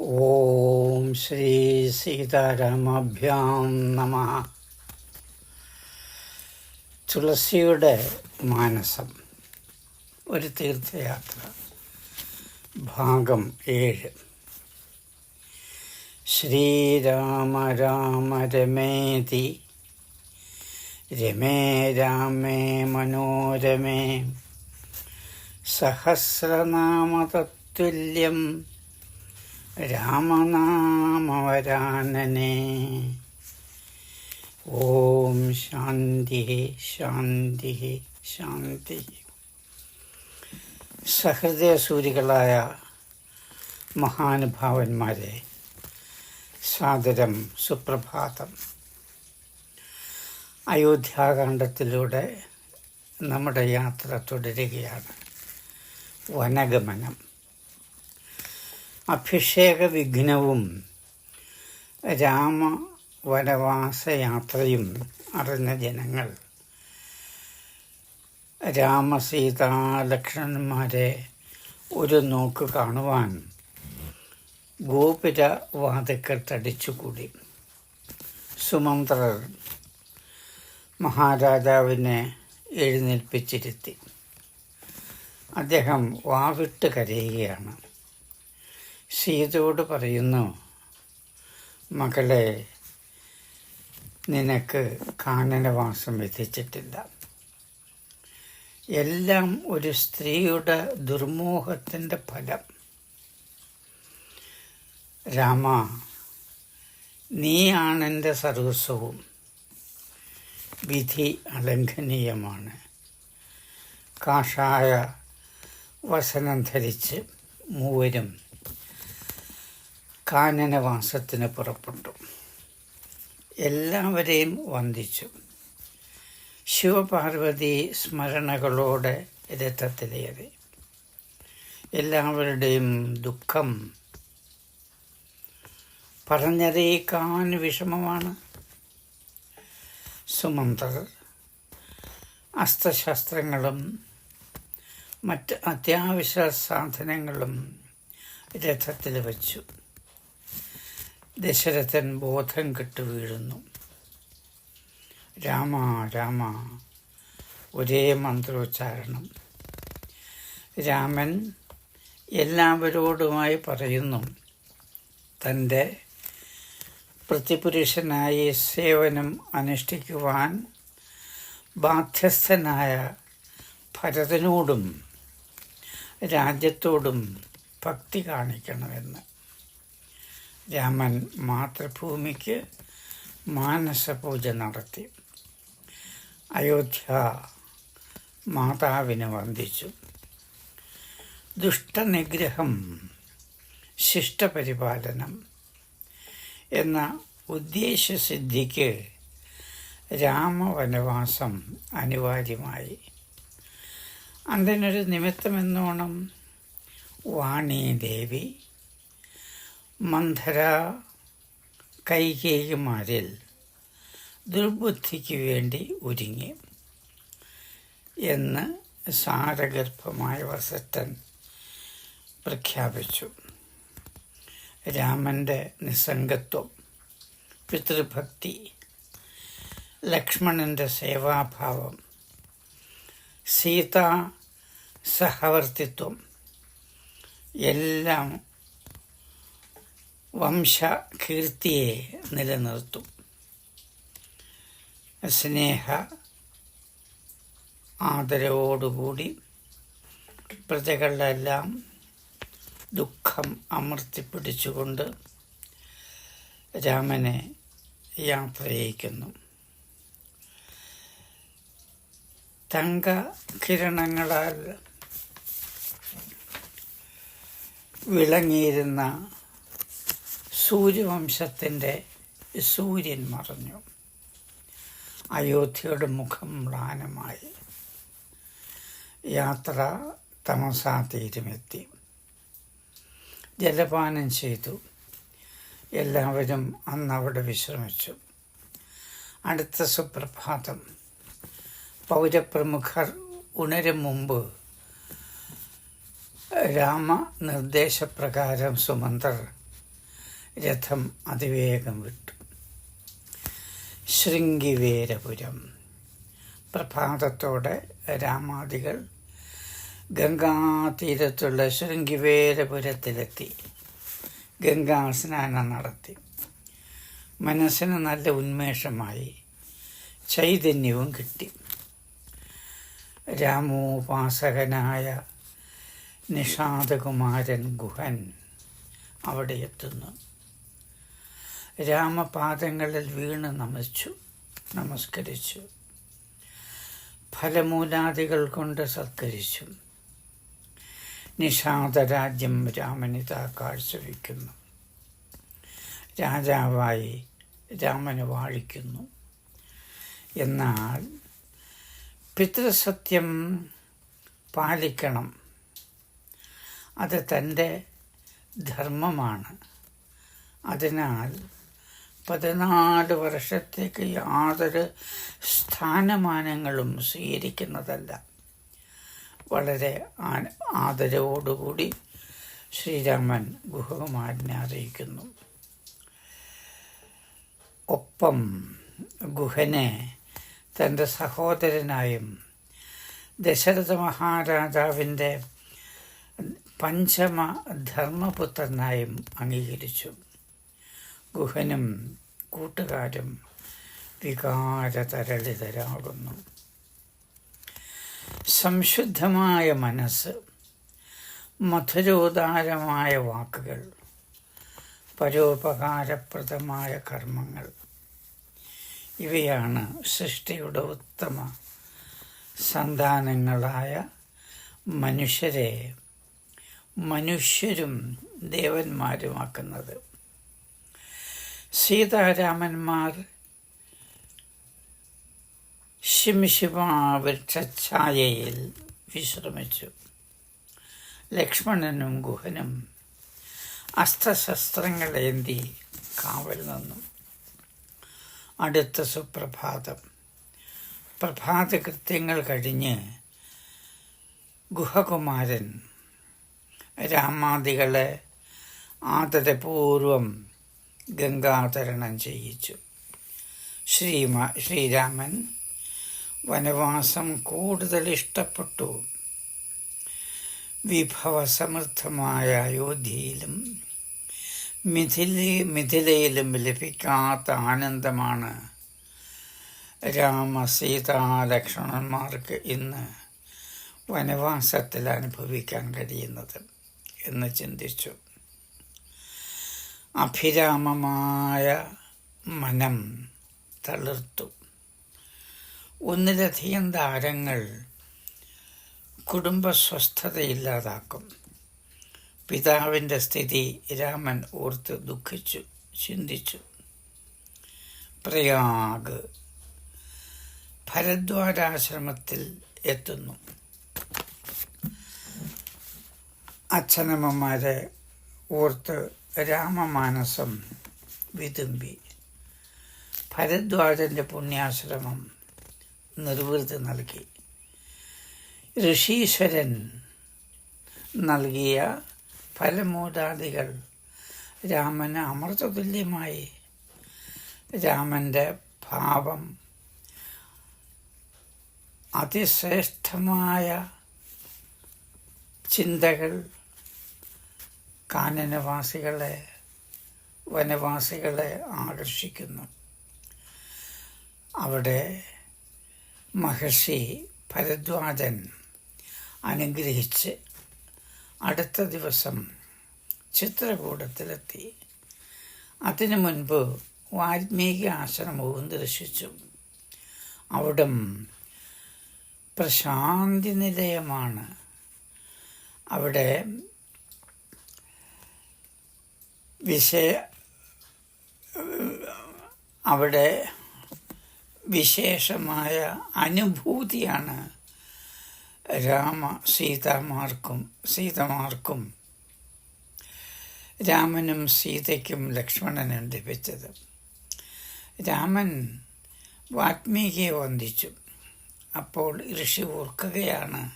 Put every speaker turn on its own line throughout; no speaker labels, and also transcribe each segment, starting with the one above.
ഓം ശ്രീ സീതാരാമാഭ്യാം നമ തുളസിയുടെ മാനസം ഒരു തീർത്ഥയാത്ര ഭാഗം ഏഴ്. ശ്രീരാമ രാമ രമേതി രമേ രാമേ മനോരമേ സഹസ്രനാമതത്തുല്യം രാമനാമവരാനനെ ഓം ശാന്തി ശാന്തി ശാന്തി. സഹൃദയസൂരികളായ മഹാനുഭാവന്മാരെ സാദരം സുപ്രഭാതം. അയോധ്യാകാന്ഡത്തിലൂടെ നമ്മുടെ യാത്ര തുടരുകയാണ്. വനഗമനം. അഭിഷേക വിഘ്നവും രാമ വനവാസയാത്രയും അറിഞ്ഞ ജനങ്ങൾ. രാമസീതാ ലക്ഷ്മണന്മാരെ ഒരു നോക്ക് കാണുവാൻ ഗോപുര വാതുക്കൾ തടിച്ചുകൂടി. സുമന്ത്രർ മഹാരാജാവിനെ എഴുന്നേൽപ്പിച്ചിരുത്തി. അദ്ദേഹം വാവിട്ട് കരയുകയാണ്. സീതയോട് പറയുന്നു മകളെ നിനക്ക് കാനനവാസം വിധിച്ചിട്ടില്ല. എല്ലാം ഒരു സ്ത്രീയുടെ ദുർമോഹത്തിന്റെ ഫലം. രാമ നീയാണെന്റെ സർവസ്വവും. വിധി അലംഘനീയമാണ്. കാഷായ വസനം ധരിച്ച് മൂവരും കാനനവാസത്തിന് പുറപ്പെട്ടു. എല്ലാവരെയും വന്ദിച്ചു. ശിവപാർവതി സ്മരണകളോടെ രഥത്തിലേറി. എല്ലാവരുടെയും ദുഃഖം പറഞ്ഞറിയിക്കാൻ വിഷമമാണ്. സുമന്ത്രർ അസ്ത്രശാസ്ത്രങ്ങളും മറ്റ് അത്യാവശ്യ സാധനങ്ങളും രഥത്തിൽ വച്ചു. ദശരഥൻ ബോധം കെട്ടു വീഴുന്നു. രാമ രാമ ഒരേ മന്ത്രോച്ചാരണം. രാമൻ എല്ലാവരോടുമായി പറയുന്നു തന്റെ പ്രതിപുരുഷനായി സേവനം അനുഷ്ഠിക്കുവാൻ ബാധ്യസ്ഥനായ ഭരതനോടും രാജ്യത്തോടും ഭക്തി കാണിക്കണമെന്ന്. രാമൻ മാതൃഭൂമിക്ക് മാനസപൂജ നടത്തി. അയോധ്യ മാതാവിനെ വന്ദിച്ചു. ദുഷ്ടനിഗ്രഹം ശിഷ്ടപരിപാലനം എന്ന ഉദ്ദേശ്യസിദ്ധിക്ക് രാമവനവാസം അനിവാര്യമായി. അതിനൊരു നിമിത്തമെന്നോണം വാണീദേവി മന്ധര കൈകേയിമാരിൽ ദുർബുദ്ധിക്ക് വേണ്ടി ഒരുങ്ങി എന്ന് സാരഗർഭമായ വസറ്റൻ പ്രഖ്യാപിച്ചു. രാമന്റെ നിസ്സംഗത്വം പിതൃഭക്തി ലക്ഷ്മണന്റെ സേവാഭാവം സീതാ സഹവർത്തിത്വം എല്ലാം വംശകീർത്തിയെ നിലനിർത്തും. സ്നേഹ ആദരവോടുകൂടി പ്രജകളെല്ലാം ദുഃഖം അമർത്തിപ്പിടിച്ചുകൊണ്ട് രാമനെ യാത്രയിക്കുന്നു തങ്ക കിരണങ്ങളാൽ വിളങ്ങിയിരുന്ന സൂര്യവംശത്തിന്റെ സൂര്യൻ മറഞ്ഞു. അയോധ്യയുടെ മുഖം മ്ലാനമായി. യാത്ര തമസാ തീരുമെത്തി. ജലപാനം ചെയ്തു. എല്ലാവരും അന്ന് അവിടെ വിശ്രമിച്ചു. അടുത്ത സുപ്രഭാതം. പൗരപ്രമുഖർ ഉണരും മുമ്പ് രാമ നിർദ്ദേശപ്രകാരം സുമന്ത്രർ രഥം അതിവേഗം വിട്ടു. ശൃംഗിവേരപുരം. പ്രഭാതത്തോടെ രാമാദികൾ ഗംഗാതീരത്തുള്ള ശൃംഗിവേരപുരത്തിലെത്തി. ഗംഗാ സ്നാനം നടത്തി. മനസ്സിന് നല്ല ഉന്മേഷമായി ചൈതന്യവും കിട്ടി. രാമോപാസകനായ നിഷാദകുമാരൻ ഗുഹൻ അവിടെ എത്തുന്നു. രാമപാദങ്ങളിൽ വീണ് നമിച്ചു നമസ്കരിച്ചു. ഫലമൂലാദികൾ കൊണ്ട് സത്കരിച്ചു. നിഷാദരാജ്യം രാമനിത കാഴ്ചവെക്കുന്നു. രാജാവായി രാമന് വാഴിക്കുന്നു. എന്നാൽ പിതൃസത്യം പാലിക്കണം. അത് തന്റെ ധർമ്മമാണ്. അതിനാൽ പതിനാല് വർഷത്തേക്ക് യാതൊരു സ്ഥാനമാനങ്ങളും സ്വീകരിക്കുന്നതല്ല. വളരെ ആദരവോടുകൂടി ശ്രീരാമൻ ഗുഹകുമാരനെ അറിയിക്കുന്നു. ഒപ്പം ഗുഹനെ തന്റെ സഹോദരനായും ദശരഥ മഹാരാജാവിന്റെ പഞ്ചമ ധർമ്മപുത്രനായും അംഗീകരിച്ചു. ഗുഹനും കൂട്ടുകാരും വികാരതരളിതരാകുന്നു. സംശുദ്ധമായ മനസ്സ് മധുരോദാരമായ വാക്കുകൾ പരോപകാരപ്രദമായ കർമ്മങ്ങൾ ഇവയാണ് സൃഷ്ടിയുടെ ഉത്തമ സന്താനങ്ങളായ മനുഷ്യരെ മനുഷ്യരും ദേവന്മാരുമാക്കുന്നത്. സീതാരാമന്മാർ ശിംശിമാവൃക്ഷഛായയിൽ വിശ്രമിച്ചു. ലക്ഷ്മണനും ഗുഹനും അസ്ത്രശസ്ത്രങ്ങളേന്തി കാവൽ നിന്നു. അടുത്ത സുപ്രഭാതം. പ്രഭാതകൃത്യങ്ങൾ കഴിഞ്ഞ് ഗുഹകുമാരൻ രാമാദികളെ ആദരപൂർവം ഗംഗാതരണം ചെയ്യിച്ചു. ശ്രീമാ ശ്രീരാമൻ വനവാസം കൂടുതൽ ഇഷ്ടപ്പെട്ടു. വിഭവസമൃദ്ധമായ അയോധ്യയിലും മിഥില മിഥിലയിലും ലഭിക്കാത്ത ആനന്ദമാണ് രാമ സീതാ ലക്ഷ്മണന്മാർക്ക് ഇന്ന് വനവാസത്തിൽ അനുഭവിക്കാൻ കഴിയുന്നത് എന്ന് ചിന്തിച്ചു. അഭിരാമമായ മനം തളിർത്തു. ഒന്നിലധികം താരങ്ങൾ കുടുംബസ്വസ്ഥതയില്ലാതാക്കും. പിതാവിന്റെ സ്ഥിതി രാമൻ ഓർത്ത് ദുഃഖിച്ചു ചിന്തിച്ചു. പ്രയാഗ് ഭരദ്വാരാശ്രമത്തിൽ എത്തുന്നു. അച്ഛനമ്മമാരെ ഓർത്ത് രാമമാനസം വിതുമ്പി. ഭരദ്വാജന്റെ പുണ്യാശ്രമം നിർവൃത്തി നൽകി. ഋഷീശ്വരൻ നൽകിയ ഫലമൂതാദികൾ രാമന് അമൃതതുല്യമായി. രാമന്റെ ഭാവം അതിശ്രേഷ്ഠമായ ചിന്തകൾ കാനനവാസികളെ വനവാസികളെ ആകർഷിക്കുന്നു. അവിടെ മഹർഷി ഭരദ്വാജൻ അനുഗ്രഹിച്ച് അടുത്ത ദിവസം ചിത്രകൂടത്തിലെത്തി. അതിനു മുൻപ് വാൽമീകി ആശ്രമവും ദർശിച്ചു. അവിടം പ്രശാന്തി നിലയമാണ്. അവിടെ വിഷയ അവിടെ വിശേഷമായ അനുഭൂതിയാണ് രാമ സീതമാർക്കും സീതമാർക്കും രാമനും സീതയ്ക്കും ലക്ഷ്മണനും ലഭിച്ചത്. രാമൻ വാത്മീകിയെ വന്ദിച്ചു. അപ്പോൾ ഋഷി ഓർക്കുകയാണ്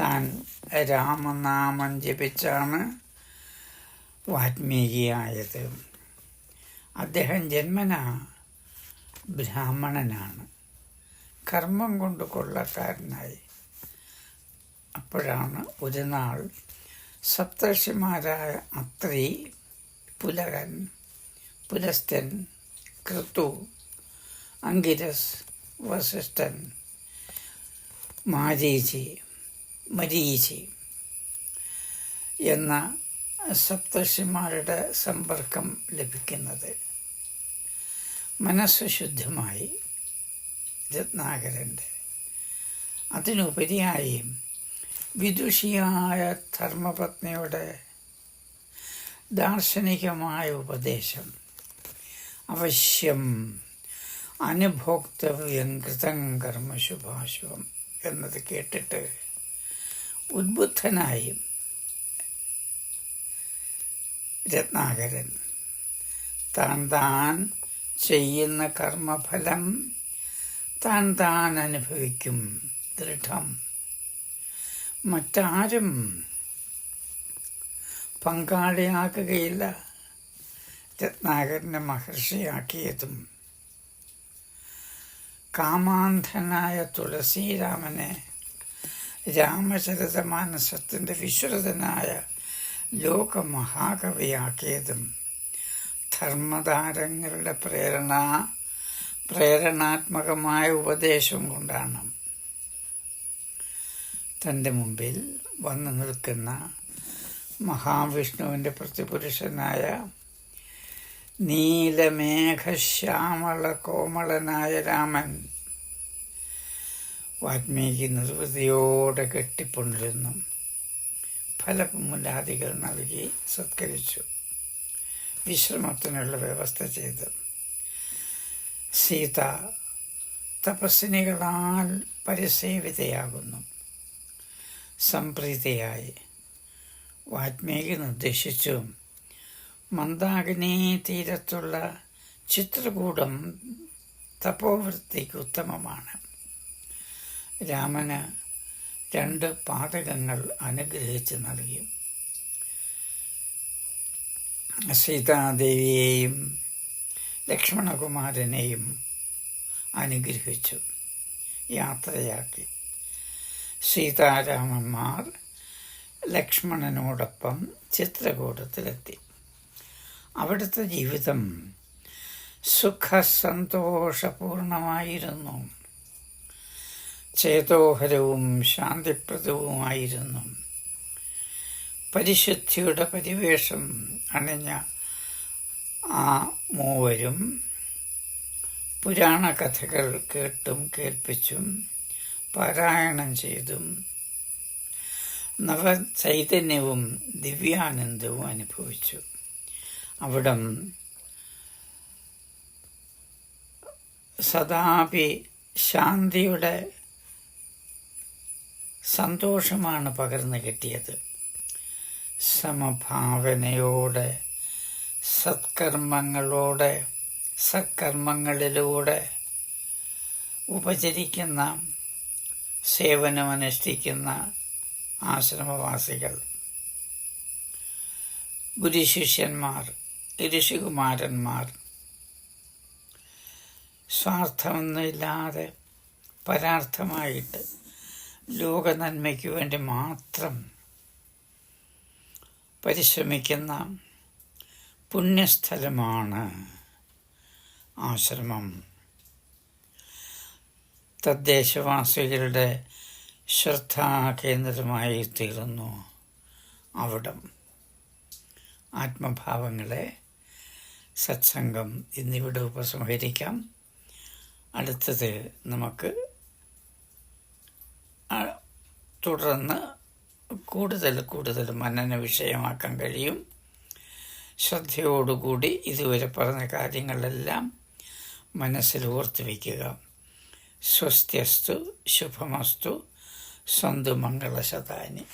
താൻ രാമനാമം ജപിച്ചാണ് വാത്മീകിയായത് അദ്ദേഹം ജന്മന ബ്രാഹ്മണനാണ്. കർമ്മം കൊണ്ട് കൊള്ളക്കാരനായി. അപ്പോഴാണ് ഒരു നാൾ സപ്തർഷിമാരായ അത്രി പുലകൻ പുലസ്തൻ കൃത്തു അങ്കിരസ് വസിഷ്ഠൻ മാരീചി മരീചി എന്ന സപ്തർഷിമാരുടെ സമ്പർക്കം ലഭിക്കുന്നത്. മനസ്സ് ശുദ്ധമായി രത്നാകരന്റെ. അതിനുപരിയായി വിദുഷിയായ ധർമ്മപത്നിയുടെ ദാർശനികമായ ഉപദേശം അവശ്യം അനുഭോക്തവ്യം കൃതം കർമ്മ ശുഭാശുഭം എന്നത് കേട്ടിട്ട് ഉദ്ബുദ്ധനായി രത്നാകരൻ. താൻ താൻ ചെയ്യുന്ന കർമ്മഫലം താൻ താൻ അനുഭവിക്കും ദൃഢം. മറ്റാരും പങ്കാളിയാക്കുകയില്ല രത്നാകരനെ മഹർഷിയാക്കിയതും. കാമാന്ധനായ തുളസീരാമനെ രാമചരിതമാനസത്തിന്റെ വിശ്രുതനായ ലോകമഹാകവിയാക്കിയതും ധർമ്മതാരങ്ങളുടെ പ്രേരണ പ്രേരണാത്മകമായ ഉപദേശം കൊണ്ടാണ്. തന്റെ മുമ്പിൽ വന്നു നിൽക്കുന്ന മഹാവിഷ്ണുവിന്റെ പ്രതിപുരുഷനായ നീലമേഘശ്യാമള കോമളനായ രാമൻ വാൽമീകി നിർവൃതിയോടെ കെട്ടിപ്പൊണ്ടിരുന്നു ഫലമുലാദികൾ നൽകി സത്കരിച്ചു. വിശ്രമത്തിനുള്ള വ്യവസ്ഥ ചെയ്തു. സീത തപസ്സിനികളാൽ പരിസേവിതയാകുന്നു. സംപ്രീതയായി. വാത്മീകി നിർദ്ദേശിച്ചു മന്ദാഗ്നി തീരത്തുള്ള ചിത്രകൂടം തപോവൃത്തിക്ക് ഉത്തമമാണ്. രാമന് രണ്ട് പാതകങ്ങൾ അനുഗ്രഹിച്ച് നൽകി. സീതാദേവിയെയും ലക്ഷ്മണകുമാരനെയും അനുഗ്രഹിച്ചു യാത്രയാക്കി. സീതാരാമന്മാർ ലക്ഷ്മണനോടൊപ്പം ചിത്രകൂടത്തിലെത്തി. അവിടുത്തെ ജീവിതം സുഖസന്തോഷപൂർണമായിരുന്നു. ചേതോഹരവും ശാന്തിപ്രദവുമായിരുന്നു. പരിശുദ്ധിയുടെ പരിവേഷം അണിഞ്ഞ ആ മൂവരും പുരാണ കഥകൾ കേട്ടും കേൾപ്പിച്ചും പാരായണം ചെയ്തും നവചൈതന്യവും ദിവ്യാനന്ദവും അനുഭവിച്ചു. അവിടം സദാപി ശാന്തിയുടെ സന്തോഷമാണ് പകർന്നു കിട്ടിയത്. സമഭാവനയോടെ സത്കർമ്മങ്ങളോടെ സത്കർമ്മങ്ങളിലൂടെ ഉപചരിക്കുന്ന സേവനമനുഷ്ഠിക്കുന്ന ആശ്രമവാസികൾ ഗുരുശിഷ്യന്മാർ ഋഷികുമാരന്മാർ സ്വാർത്ഥമൊന്നുമില്ലാതെ പരാർത്ഥമായിട്ട് ലോക നന്മയ്ക്ക് വേണ്ടി മാത്രം പരിശ്രമിക്കുന്ന പുണ്യസ്ഥലമാണ് ആശ്രമം. തദ്ദേശവാസികളുടെ ശ്രദ്ധാകേന്ദ്രമായി തീർന്നു അവിടം. ആത്മഭാവങ്ങളെ സത്സംഗം എന്നിവിടെ ഉപസംഹരിക്കാം. അടുത്തത് നമുക്ക് തുടർന്ന് കൂടുതൽ കൂടുതൽ മനന വിഷയമാക്കാൻ കഴിയും. ശ്രദ്ധയോടുകൂടി ഇതുവരെ പറഞ്ഞ കാര്യങ്ങളെല്ലാം മനസ്സിൽ ഓർത്തു വയ്ക്കുക. സ്വസ്ത്യസ്തു ശുഭമസ്തു സന്തു മംഗളശതാനി.